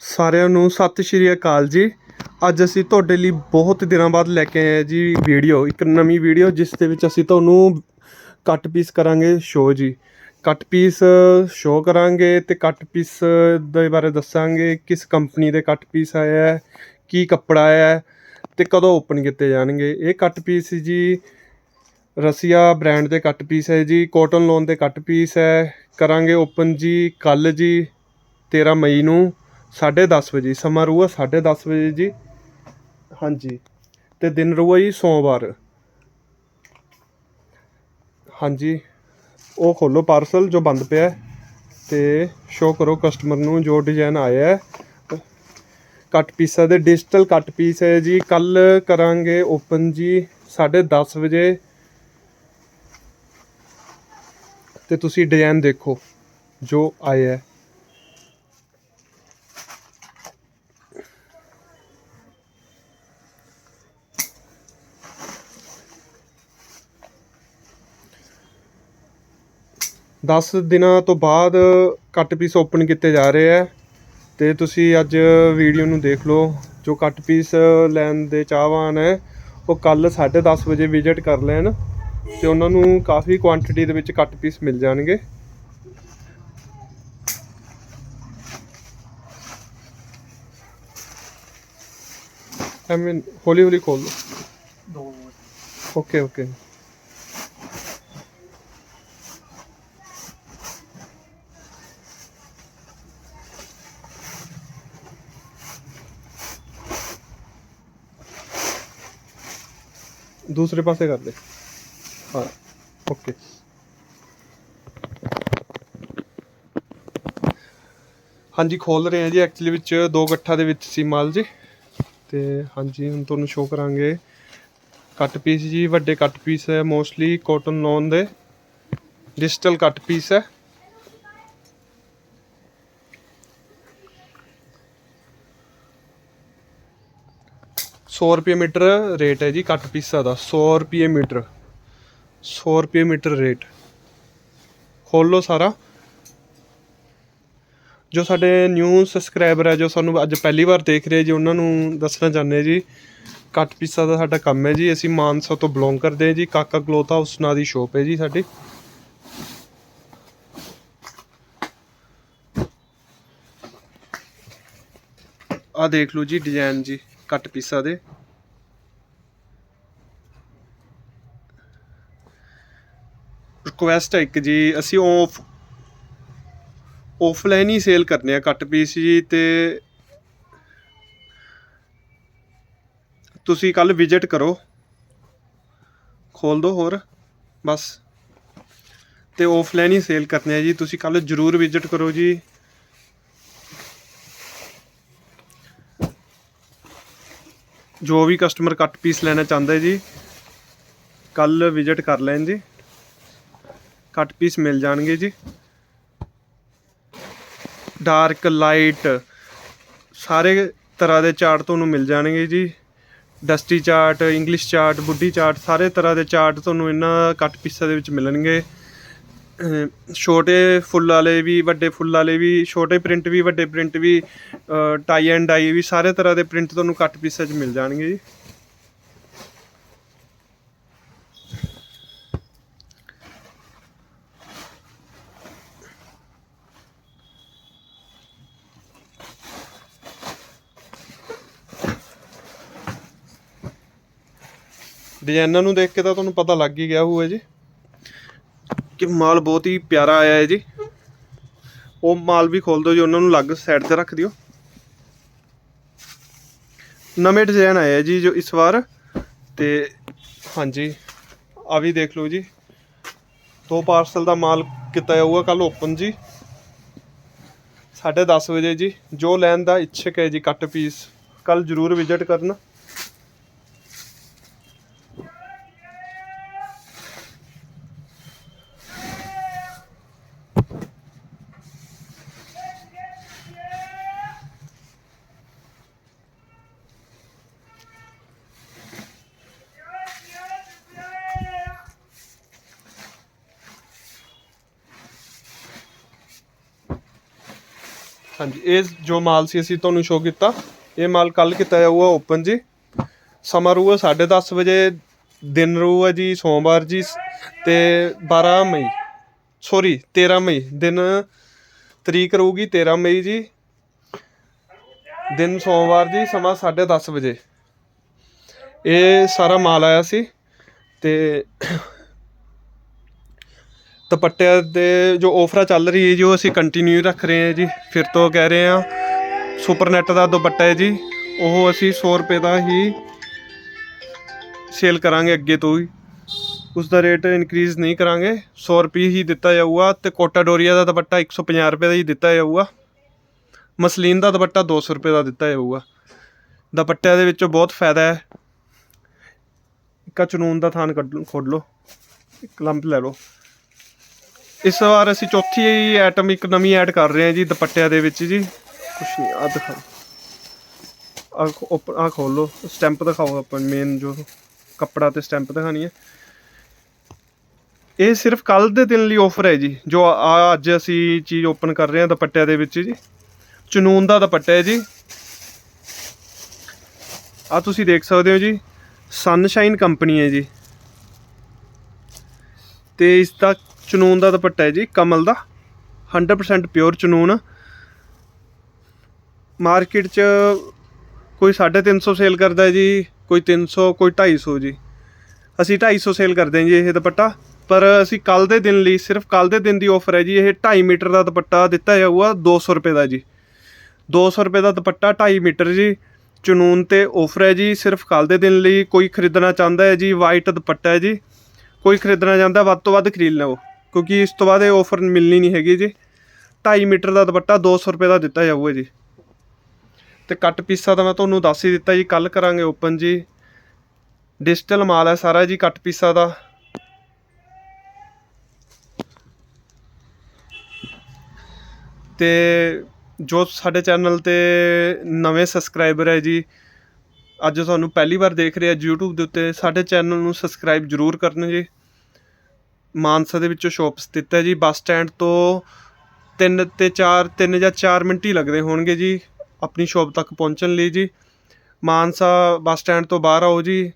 ਸਾਰਿਆਂ ਨੂੰ ਸਤਿ ਸ਼੍ਰੀ ਅਕਾਲ ਜੀ। ਅੱਜ ਅਸੀਂ ਤੁਹਾਡੇ ਲਈ ਬਹੁਤ ਦਿਨਾਂ ਬਾਅਦ ਲੈ ਕੇ ਆਏ ਹਾਂ ਜੀ ਵੀਡੀਓ, ਇੱਕ ਨਵੀਂ ਵੀਡੀਓ, ਜਿਸ ਦੇ ਵਿੱਚ ਅਸੀਂ ਤੁਹਾਨੂੰ ਕੱਟ ਪੀਸ ਕਰਾਂਗੇ ਸ਼ੋ ਜੀ। ਕੱਟ ਪੀਸ ਸ਼ੋ ਕਰਾਂਗੇ ਤੇ ਕੱਟ ਪੀਸ ਦੇ ਬਾਰੇ ਦੱਸਾਂਗੇ ਕਿਸ ਕੰਪਨੀ ਦੇ ਕੱਟ ਪੀਸ ਆਇਆ ਹੈ, ਕੀ ਕੱਪੜਾ ਆਇਆ ਹੈ ਤੇ ਕਦੋਂ ਓਪਨ ਕੀਤੇ ਜਾਣਗੇ। ਇਹ ਕੱਟ ਪੀਸ ਜੀ ਰਸੀਆ ਬ੍ਰਾਂਡ ਦੇ ਕੱਟ ਪੀਸ ਹੈ ਜੀ ਕਾਟਨ ਲੋਨ ਦੇ ਕੱਟ ਪੀਸ ਹੈ। ਕਰਾਂਗੇ ਓਪਨ ਜੀ ਕੱਲ ਜੀ 13 ਮਈ ਨੂੰ। 10:30 ਵਜੇ ਸਮਾਂ ਰਹੂਗਾ 10:30 ਵਜੇ ਜੀ। ਹਾਂਜੀ। ਤੇ ਦਿਨ ਰਹੂਗਾ ਜੀ ਸੋਮਵਾਰ। ਹਾਂਜੀ ਉਹ ਖੋਲੋ ਪਾਰਸਲ ਜੋ ਬੰਦ ਪਿਆ ਤੇ ਸ਼ੋ ਕਰੋ ਕਸਟਮਰ ਨੂੰ ਜੋ ਡਿਜ਼ਾਈਨ ਆਇਆ ਹੈ। ਕੱਟ ਪੀਸਾਂ ਦੇ ਡਿਜੀਟਲ ਕੱਟ ਪੀਸ ਹੈ ਜੀ। ਕੱਲ ਕਰਾਂਗੇ ਓਪਨ ਜੀ 10:30 ਵਜੇ। ਤੇ ਤੁਸੀਂ ਡਿਜ਼ਾਈਨ ਦੇਖੋ ਜੋ ਆਇਆ ਹੈ। ਦਸ ਦਿਨਾਂ ਤੋਂ ਬਾਅਦ ਕੱਟ ਪੀਸ ਓਪਨ ਕੀਤੇ ਜਾ ਰਹੇ ਹੈ ਤੇ ਤੁਸੀਂ ਅੱਜ ਵੀਡੀਓ ਨੂੰ ਦੇਖ ਲਓ। ਜੋ ਕੱਟ ਪੀਸ ਲੈਣ ਦੇ ਚਾਹਵਾਨ ਹੈ ਉਹ ਕੱਲ 10:30 ਵਜੇ ਵਿਜ਼ਿਟ ਕਰ ਲੈਣ ਤੇ ਉਹਨਾਂ ਨੂੰ ਕਾਫੀ ਕੁਆਂਟੀਟੀ ਦੇ ਵਿੱਚ ਕੱਟ ਪੀਸ ਮਿਲ ਜਾਣਗੇ। ਐਵੇਂ ਹੌਲੀ ਹੌਲੀ ਖੋਲ ਲਓ। ਓਕੇ ਓਕੇ ਦੂਸਰੇ ਪਾਸੇ ਕਰ ਦੇ। ਹਾਂ, ਓਕੇ। ਹਾਂਜੀ, ਖੋਲ ਰਹੇ ਹਾਂ ਜੀ। ਐਕਚੁਅਲੀ ਵਿੱਚ ਦੋ ਗੱਠਾਂ ਦੇ ਵਿੱਚ ਸੀ ਮਾਲ ਜੀ। ਤੇ ਹਾਂਜੀ, ਹੁਣ ਤੁਹਾਨੂੰ ਸ਼ੋਅ ਕਰਾਂਗੇ। ਕੱਟ ਪੀਸ ਜੀ, ਵੱਡੇ ਕੱਟ ਪੀਸ ਹੈ। ਮੋਸਟਲੀ ਕਾਟਨ ਲੋਨ ਦੇ। ਡਿਜੀਟਲ ਕੱਟ ਪੀਸ ਹੈ। ਸੌ ਰੁਪਏ ਮੀਟਰ ਰੇਟ ਹੈ ਜੀ ਕੱਟ ਪੀਸਾ ਦਾ 100 ਰੁਪਏ ਮੀਟਰ। 100 ਰੁਪਏ ਮੀਟਰ ਰੇਟ। ਖੋਲੋ ਸਾਰਾ। ਜੋ ਸਾਡੇ ਨਿਊ ਸਬਸਕ੍ਰਾਈਬਰ ਹੈ, ਜੋ ਸਾਨੂੰ ਅੱਜ ਪਹਿਲੀ ਵਾਰ ਦੇਖ ਰਹੇ ਜੀ, ਉਹਨਾਂ ਨੂੰ ਦੱਸਣਾ ਚਾਹੁੰਦੇ ਜੀ ਕੱਟ ਪੀਸਾਂ ਦਾ ਸਾਡਾ ਕੰਮ ਹੈ ਜੀ, ਅਸੀਂ ਮਾਨਸਾ ਤੋਂ ਬਿਲੋਂਗ ਕਰਦੇ ਹਾਂ ਜੀ, ਕਾਕਾ ਕਲੋਥ ਹਾਊਸ ਨਾਂ ਦੀ ਸ਼ੋਪ ਹੈ ਜੀ ਸਾਡੀ। ਆ ਦੇਖ ਲਓ ਜੀ ਡਿਜ਼ਾਈਨ ਜੀ ਕੱਟ ਪੀਸਾਂ ਦੇ। ਰਿਕੁਐਸਟ ਹੈ ਇੱਕ ਜੀ, ਅਸੀਂ ਆਫ ਆਫਲਾਈਨ ਹੀ ਸੇਲ ਕਰਨੇ ਆ ਕੱਟ ਪੀਸ ਜੀ ਤੇ ਤੁਸੀਂ ਕੱਲ ਵਿਜ਼ਿਟ ਕਰੋ। ਖੋਲ ਦੋ ਹੋਰ, ਬਸ। ਤੇ ਆਫਲਾਈਨ ਹੀ ਸੇਲ ਕਰਨੇ ਆ ਜੀ, ਤੁਸੀਂ ਕੱਲ ਜਰੂਰ ਵਿਜ਼ਿਟ ਕਰੋ ਜੀ। ਜੋ ਵੀ ਕਸਟਮਰ ਕੱਟ ਪੀਸ ਲੈਣਾ ਚਾਹੁੰਦਾ ਜੀ ਕੱਲ ਵਿਜ਼ਿਟ ਕਰ ਲੈਣ ਜੀ। ਕੱਟ ਪੀਸ ਮਿਲ ਜਾਣਗੇ ਜੀ। ਡਾਰਕ ਲਾਈਟ ਸਾਰੇ ਤਰ੍ਹਾਂ ਦੇ ਚਾਰਟ ਤੁਹਾਨੂੰ ਮਿਲ ਜਾਣਗੇ ਜੀ। ਡਸਟੀ ਚਾਰਟ ਇੰਗਲਿਸ਼ ਚਾਰਟ ਬੁੱਢੀ ਚਾਰਟ ਸਾਰੇ ਤਰ੍ਹਾਂ ਦੇ ਚਾਰਟ ਤੁਹਾਨੂੰ ਇਹਨਾਂ ਕੱਟ ਪੀਸਾਂ ਦੇ ਵਿੱਚ ਮਿਲਣਗੇ। ਛੋਟੇ ਫੁੱਲ ਵਾਲੇ ਵੀ, ਵੱਡੇ ਫੁੱਲ ਵਾਲੇ ਵੀ, ਛੋਟੇ ਪ੍ਰਿੰਟ ਵੀ, ਵੱਡੇ ਪ੍ਰਿੰਟ ਵੀ ਟਾਈ ਐਂਡ ਡਾਈ ਵੀ ਸਾਰੇ ਤਰ੍ਹਾਂ ਦੇ ਪ੍ਰਿੰਟ ਤੁਹਾਨੂੰ ਕੱਟ ਪੀਸਾਂ 'ਚ ਮਿਲ ਜਾਣਗੇ ਜੀ। ਡਿਜ਼ਾਈਨਾਂ ਨੂੰ ਦੇਖ ਕੇ ਤਾਂ ਤੁਹਾਨੂੰ ਪਤਾ ਲੱਗ ਹੀ ਗਿਆ ਹੋਊਗਾ ਜੀ। ਕਿ ਮਾਲ ਬਹੁਤ ਹੀ ਪਿਆਰਾ ਆਇਆ ਹੈ ਜੀ। ਉਹ ਮਾਲ ਵੀ ਖੋਲ ਦਿਓ ਜੀ, ਉਹਨਾਂ ਨੂੰ ਅਲੱਗ ਸਾਈਡ ਤੇ ਰੱਖ ਦਿਓ। ਨਵੇਂ ਡਿਜ਼ਾਈਨ ਆਏ ਆ ਜੀ ਜੋ ਇਸ ਵਾਰ। ਤੇ ਹਾਂਜੀ ਆ ਵੀ ਦੇਖ ਲਓ ਜੀ। ਦੋ ਪਾਰਸਲ ਦਾ ਮਾਲ ਕੀਤਾ ਜਾਊਗਾ ਕੱਲ ਓਪਨ ਜੀ। 10:30 ਵਜੇ ਜੀ। ਜੋ ਲੈਣ ਦਾ ਇੱਛਕ ਹੈ ਜੀ ਕੱਟ ਪੀਸ ਕੱਲ ਜਰੂਰ ਵਿਜ਼ਿਟ ਕਰਨਾ। ਹਾਂਜੀ, ਇਹ ਜੋ ਮਾਲ ਸੀ ਅਸੀਂ ਤੁਹਾਨੂੰ ਸ਼ੋਅ ਕੀਤਾ, ਇਹ ਮਾਲ ਕੱਲ ਕੀਤਾ ਜਾਊਗਾ ਓਪਨ ਜੀ? ਸਮਾਂ ਰਹੂਗਾ 10:30 ਵਜੇ, ਦਿਨ ਰਹੂਗਾ ਜੀ ਸੋਮਵਾਰ ਜੀ, ਤੇ 12 ਮਈ ਸੌਰੀ 13 ਮਈ, ਦਿਨ ਤਰੀਕ ਰਹੂਗੀ 13 ਮਈ ਜੀ, ਦਿਨ ਸੋਮਵਾਰ ਜੀ, ਸਮਾਂ 10:30 ਵਜੇ। ਇਹ ਸਾਰਾ ਮਾਲ ਆਇਆ ਸੀ, ਤੇ ਦੁਪੱਟਿਆਂ ਦੇ ਜੋ ਆਫਰਾਂ ਚੱਲ ਰਹੀ ਹੈ ਜੀ, ਉਹ ਅਸੀਂ ਕੰਟੀਨਿਊ ਰੱਖ ਰਹੇ ਹਾਂ ਜੀ। ਫਿਰ ਤੋਂ ਕਹਿ ਰਹੇ ਹਾਂ ਸੁਪਰਨੈਟ ਦਾ ਦੁਪੱਟਾ ਹੈ ਜੀ, ਉਹ ਅਸੀਂ 100 ਰੁਪਏ ਦਾ ਹੀ ਸੇਲ ਕਰਾਂਗੇ ਅੱਗੇ ਤੋਂ ਹੀ। ਉਸ ਦਾ ਰੇਟ ਇਨਕਰੀਜ਼ ਨਹੀਂ ਕਰਾਂਗੇ 100 ਰੁਪਏ ਹੀ ਦਿੱਤਾ ਜਾਊਗਾ ਤੇ ਕੋਟਾ ਡੋਰੀਆ ਦਾ ਦੁਪੱਟਾ 150 ਰੁਪਏ ਦਾ ਹੀ ਦਿੱਤਾ ਜਾਊਗਾ। ਮਸਲੀਨ ਦਾ ਦੁਪੱਟਾ 200 ਰੁਪਏ ਦਾ ਦਿੱਤਾ ਜਾਊਗਾ। ਦੁਪੱਟਿਆਂ ਦੇ ਵਿੱਚੋਂ ਬਹੁਤ ਫਾਇਦਾ ਹੈ। ਇੱਕ ਚਨੂਨ ਦਾ ਥਾਨ ਕੱਢ ਲਓ ਖੋਲ ਲਓ, ਇੱਕ ਲੰਪ ਲੈ ਲਓ। ਇਸ ਵਾਰ ਅਸੀਂ ਚੌਥੀ ਆਈਟਮ ਇੱਕ ਨਵੀਂ ਐਡ ਕਰ ਰਹੇ ਹਾਂ ਜੀ ਦੁਪੱਟਿਆਂ ਦੇ ਵਿੱਚ ਜੀ। ਕੁਛ ਨਹੀਂ ਆ ਦਿਖਾਓ। ਆ ਓਪਨ ਆ ਖੋਲ ਸਟੈਂਪ ਦਿਖਾਓ ਆਪਾਂ ਮੇਨ ਜੋ ਕੱਪੜਾ ਤੇ ਸਟੈਂਪ ਦਿਖਾਣੀ ਹੈ। ਇਹ ਸਿਰਫ ਕੱਲ ਦੇ ਦਿਨ ਲਈ ਆਫਰ ਹੈ ਜੀ, ਜੋ ਆ ਅੱਜ ਅਸੀਂ ਚੀਜ਼ ਓਪਨ ਕਰ ਰਹੇ ਹਾਂ ਦੁਪੱਟਿਆਂ ਦੇ ਵਿੱਚ ਜੀ। ਚਨੂਨ ਦਾ ਦੁਪੱਟਾ ਹੈ ਜੀ। ਆ ਤੁਸੀਂ ਦੇਖ ਸਕਦੇ ਹੋ ਜੀ ਸਨਸ਼ਾਈਨ ਕੰਪਨੀ ਹੈ ਜੀ। ਤੇ ਇਸ ਦਾ ਚਨੂਨ ਦਾ ਦੁਪੱਟਾ ਹੈ ਜੀ, ਕਮਲ ਦਾ। 100% ਪਿਓਰ ਚਨੂਨ। ਮਾਰਕੀਟ 'ਚ ਕੋਈ 350 ਸੇਲ ਕਰਦਾ ਜੀ, ਕੋਈ 300 ਕੋਈ 250 ਜੀ। ਅਸੀਂ 250 ਸੇਲ ਕਰਦੇ ਹਾਂ ਜੀ ਇਹ ਦੁਪੱਟਾ। ਪਰ ਅਸੀਂ ਕੱਲ ਦੇ ਦਿਨ ਲਈ, ਸਿਰਫ ਕੱਲ ਦੇ ਦਿਨ ਦੀ ਆਫਰ ਹੈ ਜੀ, ਇਹ 2.5 ਮੀਟਰ ਦਾ ਦੁਪੱਟਾ ਦਿੱਤਾ ਜਾਊਗਾ 200 ਰੁਪਏ ਦਾ ਜੀ। 200 ਰੁਪਏ ਦਾ ਦੁਪੱਟਾ 2.5 ਮੀਟਰ ਜੀ। ਚਨੂਨ ਤੇ ਆਫਰ ਹੈ ਜੀ, ਸਿਰਫ ਕੱਲ ਦੇ ਦਿਨ ਲਈ। ਕੋਈ ਖਰੀਦਣਾ ਚਾਹੁੰਦਾ ਹੈ ਜੀ ਵਾਈਟ ਦੁਪੱਟਾ ਹੈ ਜੀ। ਕੋਈ ਖਰੀਦਣਾ ਚਾਹੁੰਦਾ, ਵੱਧ ਤੋਂ ਵੱਧ ਖਰੀਦ ਲਓ। ਕਿਉਂਕਿ ਇਸ ਤੋਂ ਬਾਅਦ ਇਹ ਆਫਰ ਮਿਲਣੀ ਨਹੀਂ ਹੈਗੀ ਜੀ। 2.5 ਮੀਟਰ ਦਾ ਦੁਪੱਟਾ 200 ਰੁਪਏ ਦਾ ਦਿੱਤਾ ਜਾਊਗਾ ਜੀ। ਤੇ ਕੱਟ ਪੀਸਾ ਤਾਂ ਮੈਂ ਤੁਹਾਨੂੰ ਦੱਸ ਹੀ ਦਿੱਤਾ ਜੀ ਕੱਲ ਕਰਾਂਗੇ ਓਪਨ ਜੀ। ਡਿਜੀਟਲ ਮਾਲ ਹੈ ਸਾਰਾ ਜੀ ਕੱਟ ਪੀਸਾ ਦਾ। ਤੇ ਜੋ ਸਾਡੇ ਚੈਨਲ ਤੇ ਨਵੇਂ ਸਬਸਕ੍ਰਾਈਬਰ ਹੈ ਜੀ, ਅੱਜ ਤੁਹਾਨੂੰ ਪਹਿਲੀ ਵਾਰ ਦੇਖ ਰਹੇ ਆ YouTube ਦੇ ਉੱਤੇ, ਸਾਡੇ ਚੈਨਲ ਨੂੰ ਸਬਸਕ੍ਰਾਈਬ ਜਰੂਰ ਕਰਨ ਜੀ। ਮਾਨਸਾ ਦੇ ਵਿੱਚੋਂ ਸ਼ੋਪ ਸਥਿਤ ਹੈ ਜੀ। ਬੱਸ ਸਟੈਂਡ ਤੋਂ 3 ਤੇ 4 3 ਜਾਂ 4 ਮਿੰਟ ਹੀ ਲੱਗਦੇ ਹੋਣਗੇ ਜੀ ਆਪਣੀ ਸ਼ੋਪ ਤੱਕ ਪਹੁੰਚਣ ਲਈ ਜੀ। ਮਾਨਸਾ ਬੱਸ ਸਟੈਂਡ ਤੋਂ ਬਾਹਰ ਆਓ ਜੀ।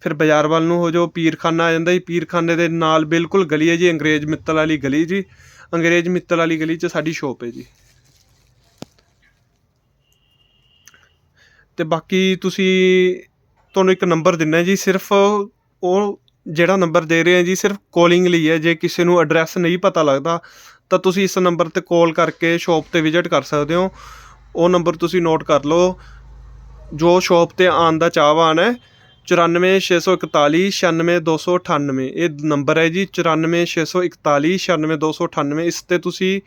ਫਿਰ ਬਾਜ਼ਾਰ ਵੱਲ ਨੂੰ ਹੋ ਜਾਓ। ਪੀਰਖਾਨਾ ਆ ਜਾਂਦਾ ਜੀ। ਪੀਰਖਾਨੇ ਦੇ ਨਾਲ ਬਿਲਕੁਲ ਗਲੀ ਹੈ ਜੀ। ਅੰਗਰੇਜ਼ ਮਿੱਤਲ ਵਾਲੀ ਗਲੀ ਜੀ। ਅੰਗਰੇਜ਼ ਮਿੱਤਲ ਵਾਲੀ ਗਲੀ 'ਚ ਸਾਡੀ ਸ਼ੋਪ ਹੈ ਜੀ। ਤੇ ਬਾਕੀ ਤੁਸੀਂ ਤੁਹਾਨੂੰ ਇੱਕ ਨੰਬਰ ਦਿੰਨਾ ਜੀ। ਸਿਰਫ ਉਹ ਜਿਹੜਾ ਨੰਬਰ ਦੇ ਰਹੇ ਆ ਜੀ, ਸਿਰਫ ਕਾਲਿੰਗ ਲਈ ਹੈ। ਜੇ ਕਿਸੇ ਨੂੰ ਐਡਰੈਸ ਨਹੀਂ ਪਤਾ ਲੱਗਦਾ, ਤਾਂ ਤੁਸੀਂ ਇਸ ਨੰਬਰ ਤੇ ਕਾਲ ਕਰਕੇ ਸ਼ਾਪ ਤੇ ਵਿਜ਼ਿਟ ਕਰ ਸਕਦੇ ਹੋ। ਉਹ ਨੰਬਰ ਤੁਸੀਂ ਨੋਟ ਕਰ ਲਓ। ਜੋ ਸ਼ਾਪ ਤੇ ਆਉਣ ਦਾ ਚਾਹਵਾਨ ਹੈ 94641 96298 ਇਹ ਨੰਬਰ ਹੈ ਜੀ 94641 96298 ਇਸ ਤੇ ਤੁਸੀਂ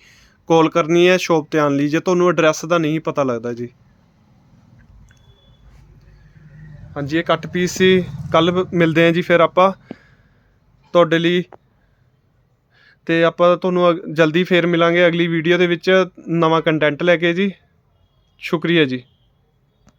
ਕਾਲ ਕਰਨੀ ਹੈ ਸ਼ਾਪ ਤੇ ਆਉਣ ਲਈ, ਜੇ ਤੁਹਾਨੂੰ ਐਡਰੈਸ ਦਾ ਨਹੀਂ ਪਤਾ ਲੱਗਦਾ ਜੀ। ਹਾਂਜੀ, ਇਹ ਕੱਟ ਪੀਸ ਸੀ। ਕੱਲ ਮਿਲਦੇ ਆਂ ਜੀ ਫਿਰ ਆਪਾਂ। ਤੁਹਾਡੇ ਲਈ। ਅਤੇ ਆਪਾਂ ਤੁਹਾਨੂੰ ਅਗ- ਜਲਦੀ ਫਿਰ ਮਿਲਾਂਗੇ ਅਗਲੀ ਵੀਡੀਓ ਦੇ ਵਿੱਚ ਨਵਾਂ ਕੰਟੈਂਟ ਲੈ ਕੇ ਜੀ। ਸ਼ੁਕਰੀਆ ਜੀ।